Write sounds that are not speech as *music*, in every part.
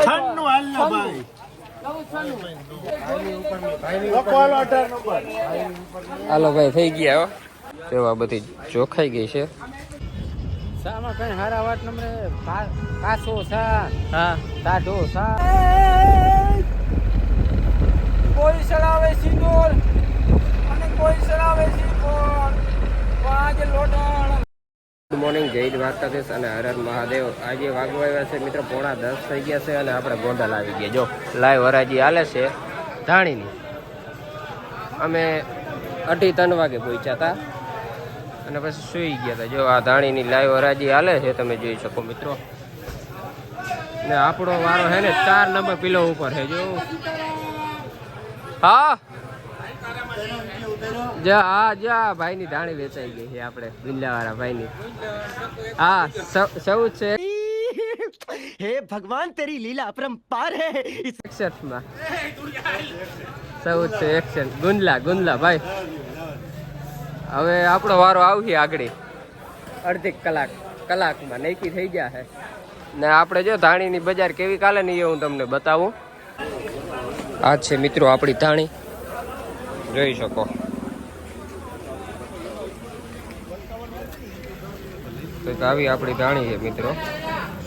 છન્નું હાલ ને ભાઈ હાલો થઈ ગયા હો. જેવા બધી ચોખાઈ ગઈ છે. સામા કઈ હારા વાત નંબરે કાસો સા હા. ટાઢો સા કોઈ સડાવે સિંદૂર અને કોઈ સડાવે સિંદૂર આજે લોટણ ગુડ મોર્નિંગ જય દ્વારકાધીશ અને હર હર મહાદેવ આજે વાગવા આવ્યા છે મિત્રો પોણા દસ થઈ ગયા છે અને આપણે ગોંડલ આવી ગયા. જો, લાઈવ હરાજી હાલે છે ધાણીની. અમે અઢી ત્રણ વાગે પહોંચ્યા હતા અને પછી સૂઈ ગયા હતા. જો, આ ધાણીની લાઈવ હરાજી હાલે છે, તમે જોઈ શકો મિત્રો. ને આપણો વારો છે ને ચાર નંબર પિલો ઉપર છે, જો. હા? જો હા જો ભાઈની ધાણી વેચાઈ ગઈ છે આપણે બિલ્લાવાળા ભાઈની. હા સૌ છે. હે ભગવાન તેરી લીલા પરંપાર હે. ઇસ સૌ છે એક્શન ગુંદલા ગુંદલા ભાઈ. હવે આપણો વારો આવશે આગળ. અડધી કલાક કલાકમાં નૈકી થઈ ગયા છે. ને આપણે જો ધાણીની બજાર કેવી કાલે નહીં એ હું તમને બતાવું. આ છે મિત્રો આપણી ધાણી. જોઈ શકો. કંઈક આવી આપણી ધાણી છે મિત્રો.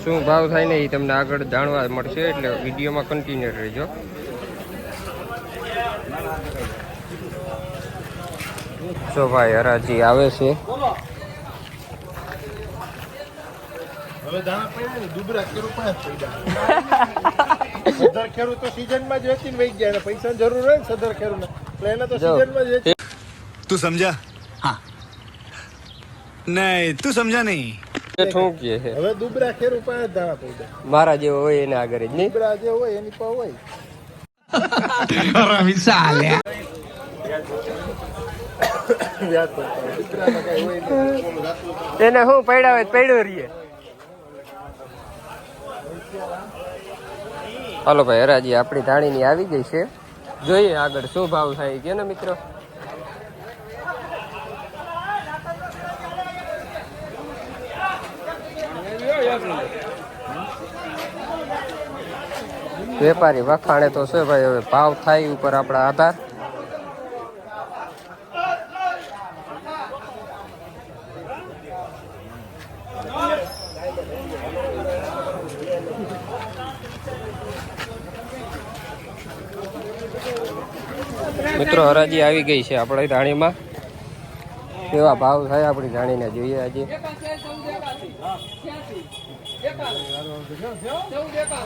શું ભાવ થાય ને એ તમને આગળ જાણવા મળશે એટલે વિડીયોમાં કન્ટિન્યુ રહેજો. જો ભાઈ હરાજી આવે છે. *laughs* તું સમજ્યા પડ્યા નહીં તું સમજા નહીં. ઠોકીએ છે. હવે દુબરા ખેર ઉપાય મારા જેવો હોય એને આગળ જ જે હોય એની પા હોય. રમી સાલે એને હું પૈડાવે પૈડો રહીએ. હાલો ભાઈ હરાજી આપણી ધાણીની આવી ગઈ છે. જોઈએ આગળ શું ભાવ થાય કે ને મિત્રો? વેપારી વખાણે તો છે ભાઈ, હવે ભાવ થાય ઉપર આપણા આધાર. મિત્રો, હરાજી આવી ગઈ છે આપણે ધાણીમાં કેવા ભાવ થાય આપણી ધાણીને જોઈએ આજે?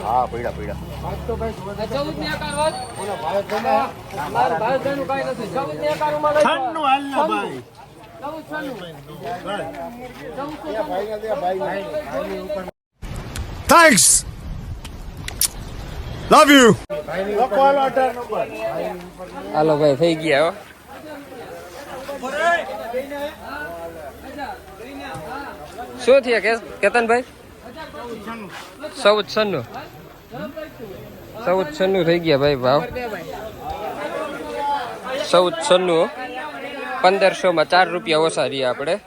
હા પૈડા પૈડા. છન્નું હાલ યુ ભાઈ. Thanks. હાલો ભાઈ થઈ ગયા શું થયા કેતનભાઈ? ચૌદ છન્નું. ચૌદ છન્નું થઈ ગયા ભાઈ ભાવ. ચૌદ છન્નું પંદરસોમાં ચાર રૂપિયા ઓછા રહ્યા આપણે.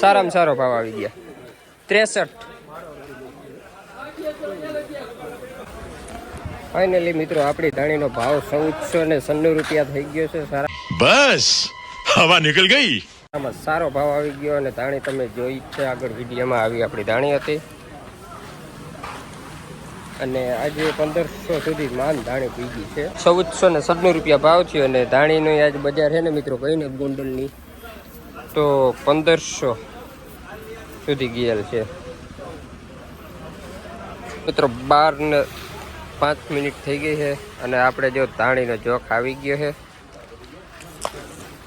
સારામાં સારો ભાવ આવી ગયા. ત્રેસઠ. ફાઇનલી મિત્રો, આપણી ધાણીનો ભાવ સૌ ને સન્નું રૂપિયા થઈ ગયો છે. સારા બસ! હવા નીકળ ગઈ? આમાં સારો ભાવ આવી ગયો અને ધાણી તમે જોઈ છે આગળ વિડીયોમાં આવી આપણી ધાણી હતી. અને આજે પંદરસો સુધી માન ધાણી પી ગઈ છે. ચૌદસો ને સત્તર રૂપિયા ભાવ થયો અને ધાણીનું આજ બજાર છે ને મિત્રો કહીને ગોંડલની? તો પંદરસો સુધી ગયેલ છે. મિત્રો, બાર ને પાંચ મિનિટ થઈ ગઈ છે અને આપણે જો ધાણીનો જોખ આવી ગયો છે.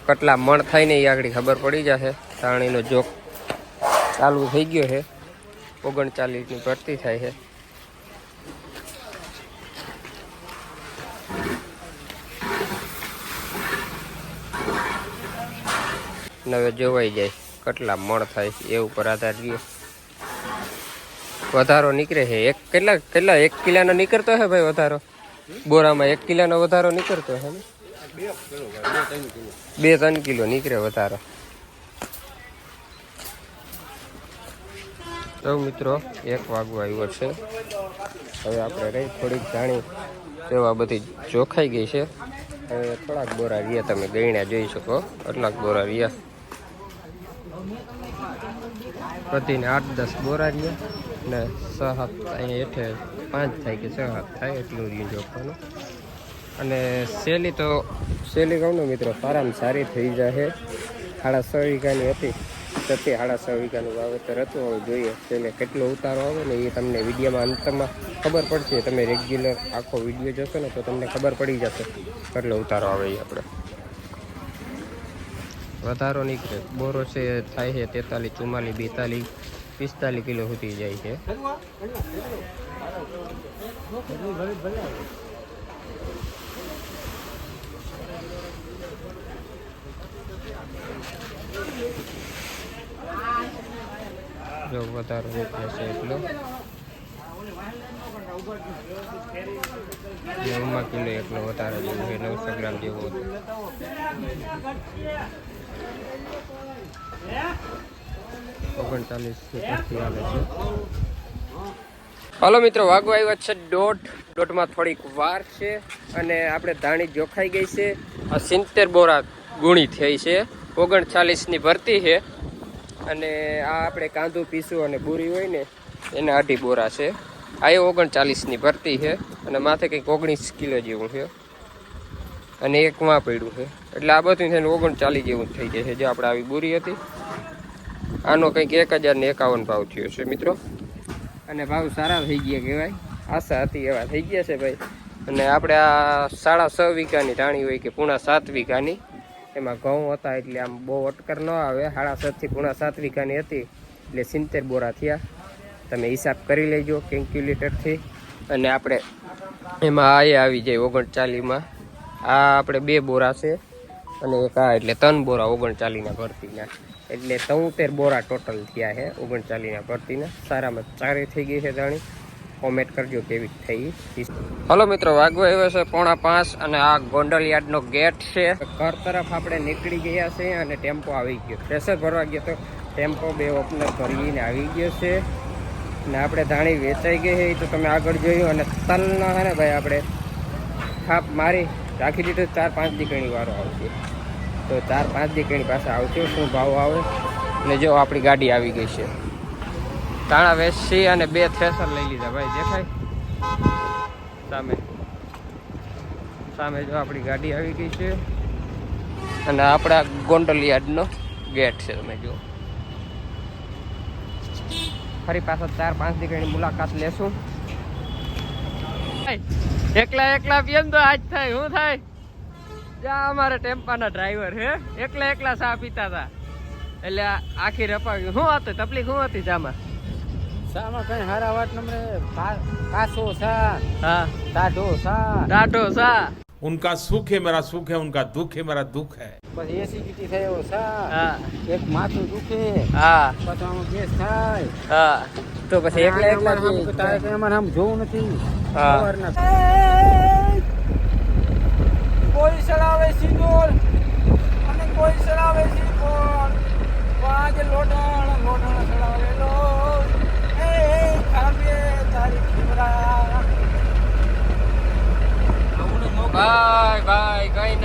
કેટલા મણ થાય ને એ આગળ ખબર પડી જશે તાણીનો જોક ચાલુ થઈ ગયો છે ઓગણચાલીસની ભરતી થાય છે નવે જોવાઈ જાય કેટલા મણ થાય એ ઉપર આધાર રહ્યો. વધારો નીકળે છે એક કેટલા કેટલા, એક કિલાનો નીકળતો છે ભાઈ વધારો? બોરામાં એક કિલાનો વધારો નીકળતો છે ને? બે ત્રણ કિલો નીકળે વધારે. તો મિત્રો, એક વાગવા આવ્યો છે. હવે આપણે રહી થોડીક જાણી. સેવા બધી ચોખાઈ ગઈ છે. હવે થોડાક બોરા રહ્યા, તમે ગયણા જોઈ શકો. કેટલાક બોરા રહ્યા. પ્રતિને આઠ દસ બોરા રહ્યા. ને છ સાત, અહીંયા હેઠે પાંચ થાય કે છ હાથ થાય, એટલું રહ્યું જોખવાનું અને શેલી તો શેલી કહું ને મિત્રો, સારામાં સારી થઈ જશે સાડા છ વીઘાની હતી. સત્ય સાડા છ વીઘાનું વાવેતર હતું. હવે જોઈએ તેને કેટલો ઉતારો આવે ને એ તમને વિડીયોમાં અંતમાં ખબર પડશે. તમે રેગ્યુલર આખો વીડિયો જોશો ને તો તમને ખબર પડી જશે કેટલો ઉતારો આવે એ આપણે. વધારો નીકળે. બોરો છે, થાય છે તેતાલીસ, ચુમ્માલીસ, બેતાલીસ, પિસ્તાલીસ કિલો સુધી જાય છે. જો વધારો નીકળે છે એટલો. નવમાં કિલો એટલો વધારે જેવું છે, નવસો ગ્રામ જેવો ઓગણચાલીસ આવે છે. હાલો મિત્રો વાગવા આવ્યા છે દોઢ. દોઢમાં થોડીક વાર છે અને આપણે ધાણી જોખાઈ ગઈ છે. આ સિત્તેર બોરા ગુણી થઈ છે. ઓગણચાલીસની ભરતી છે. અને આ આપણે કાંદું પીસું અને બુરી હોય ને, એના અઢી બોરા છે. આ એ ઓગણચાલીસની ભરતી છે અને માથે કંઈક ઓગણીસ કિલો જેવું છે. અને એક માં પડ્યું છે. એટલે આ બધું થઈને ઓગણચાલીસ જેવું થઈ જાય છે. જે આપણે આવી બુરી હતી, આનો કંઈક એક હજાર ને એકાવન ભાવ થયો છે મિત્રો. અને ભાવ સારા થઈ ગયા કહેવાય. આશા હતી એવા થઈ ગયા છે ભાઈ. અને આપણે આ સાડા છ વીઘાની રાણી હોય કે પૂણા સાત વીઘાની એમાં ઘઉં હતા એટલે આમ બહુ અટકર ન આવે. સાડા સાતથી પૂણા સાત વીઘાની હતી એટલે સિત્તેર બોરા થયા. તમે હિસાબ કરી લેજો કેલ્ક્યુલેટરથી. અને આપણે એમાં આ આવી જાય ઓગણચાલીસમાં આ આપણે બે બોરા છે અને એક આ એટલે ત્રણ બોરા ઓગણચાલીસના ભરતીના. એટલે તોતેર બોરા ટોટલ થયા છે ઓગણચાલીસના ભરતીના. સારામાં ચારે થઈ ગઈ છે જાણી કોમેન્ટ કરજો કેવી થઈ. હલો મિત્રો વાગો આવ્યો છે પોણા પાંચ અને આ ગોંડલ યાર્ડનો ગેટ છે. ઘર તરફ આપણે નીકળી ગયા છે અને ટેમ્પો આવી ગયો. પ્રેશર ભરવા ગયો તો ટેમ્પો બે ઓપનર ભરીને આવી ગયો છે. ને આપણે ધાણી વેચાઈ ગઈ છે તો તમે આગળ જોયું. અને તલના હે ને ભાઈ આપણે થાપ મારી રાખી દીધું ચાર પાંચ દીકણી વારો આવશે. તો ચાર પાંચ દીકણી પાસે આવશે શું ભાવ આવે. ને જો આપણી ગાડી આવી ગઈ છે. તાણા વેચી અને બે થ્રેસર લઈ લીધા. ભાઈ, દેખાય? સામે. સામે જો આપણી ગાડી આવી ગઈ છે. અને આપણા ગોંડલિયાડનો ગેટ છે, તમે જુઓ. ફરી પાછા ચાર પાંચ દીકરીની મુલાકાત લેશું. એકલા એકલા પીએમ તો આજ થાય શું થાય? જા, અમારે ટેમ્પાના ડ્રાઈવર હે. એકલા એકલા ચા પીતા હતા એટલે આખી રપાવી. શું હતું તકલીફ શું હતી ચામાં શામાં કઈ હારા વાત નંબરે કાસો સા હા ટાઢો સા ટાઢો સા उनका सुख है मेरा सुख है उनका दुख है मेरा दुख है પછી એસિડિટી થયો સા હા એક માથું દુખે હા પછી આમાં ગેસ થાય હા તો પછી એકલા એકલા આમ પી. તારે કઈ અમારે આમ જોવું નથી હા. સવારના. કોઈ ચલાવે સિંદૂર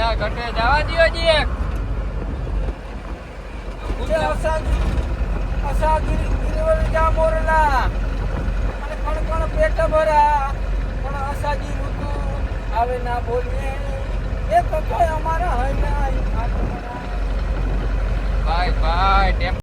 ભાઈ ઘટે જવા દ્યો જી એક. પેટ ભરા પણ અસાજી ઋતુ આવે ના બોલીએ. એ તો અમારા હૈયા ભાઈ ભાઈ